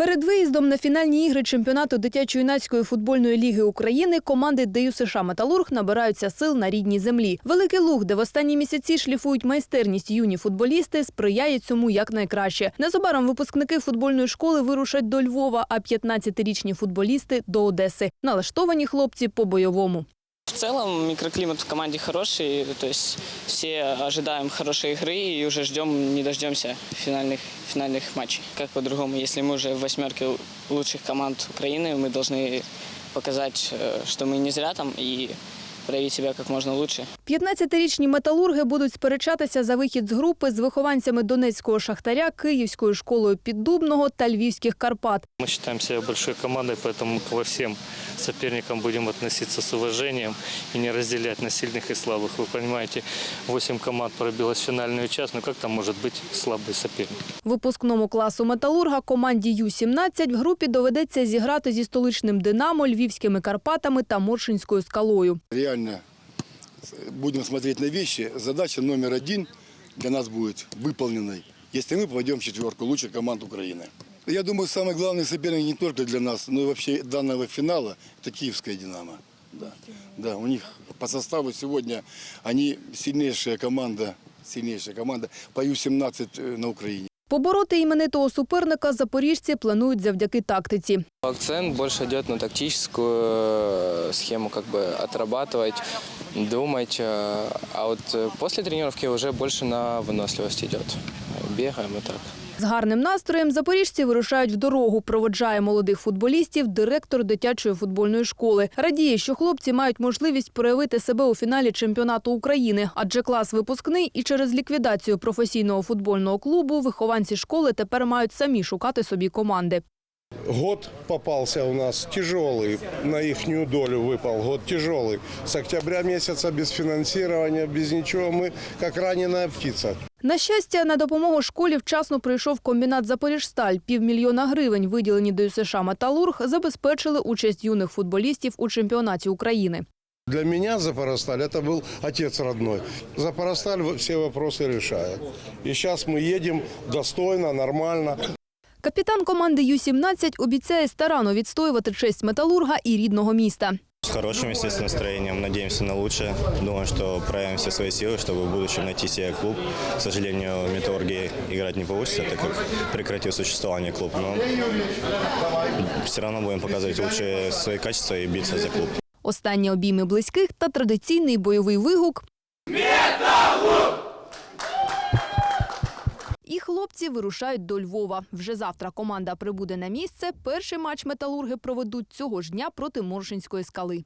Перед виїздом на фінальні ігри чемпіонату дитячо-юнацької футбольної ліги України команди ДЮСШ США Металург набираються сил на рідній землі. Великий Луг, де в останні місяці шліфують майстерність юні футболісти, сприяє цьому якнайкраще. Незабаром випускники футбольної школи вирушать до Львова, а 15-річні футболісти до Одеси. Налаштовані хлопці по-бойовому. В целом микроклимат в команде хороший, то есть все ожидаем хорошей игры и уже ждем, не дождемся финальных, финальных матчей. Как по-другому, если мы уже в восьмерке лучших команд Украины, мы должны показать, э, что мы не зря там и проявить себя как можно лучше. 15-річні металурги будуть сперечатися за вихід з групи з вихованцями Донецького шахтаря, Київською школою Піддубного та Львівських Карпат. Мы считаем себя большой командой, поэтому мы ко всем соперникам будем относиться с уважением и не разделять на сильных и слабых. Вы понимаете, 8 команд пробилось в финальный час, но как там может быть слабый соперник? Випускному класу металурга команді Ю-17 в групі доведеться зіграти зі столичним Динамо, Львівськими Карпатами та Моршинською скалою. реально будем смотреть на вещи, задача номер один для нас будет выполненной, если мы попадем в четверку лучших команд Украины. Я думаю, самый главный соперник не только для нас, но и вообще данного финала – это киевская «Динамо». Да. да, у них по составу сегодня они сильнейшая команда, сильнейшая команда по Ю-17 э, на Украине. Побороти іменитого суперника запоріжці планують завдяки тактиці. Акцент больше идет на тактическую э, схему, как бы отрабатывать, думать. э, А вот э, после тренировки уже больше на выносливость идет. Бегаем и так. З гарним настроєм запоріжці вирушають в дорогу. Проводжає молодих футболістів директор дитячої футбольної школи. Радіє, що хлопці мають можливість проявити себе у фіналі чемпіонату України, адже клас випускний і через ліквідацію професійного футбольного клубу вихованці школи тепер мають самі шукати собі команди. Год попался у нас тяжелый, на ихнюю долю выпал год тяжелый. С октября месяца без финансирования, без ничего, мы как раненая птица. На щастя, на допомогу школі вчасно прийшов комбінат «Запоріжсталь». Півмільйона гривень, виділені до США «Металург», забезпечили участь юних футболістів у чемпіонаті України. Для меня Запоросталь это был отец родной. Запоросталь все вопросы решает. И сейчас мы едем достойно, нормально. Капітан команди Ю-17 обіцяє старанно відстоювати честь металурга і рідного міста. С хорошим, естественно, настроением. Надеемся на лучшее. Думаю, что проявим все свои силы, чтобы в будущем найти себе клуб. К сожалению, в Металлургии играть не получится, так как прекратил существование клуб. Но все равно будем показывать лучшие свои качества и биться за клуб. Останні обійми близьких та традиційний бойовий вигук. І Вирушають до Львова. Вже завтра команда прибуде на місце. Перший матч металурги проведуть цього ж дня проти Моршинської скали.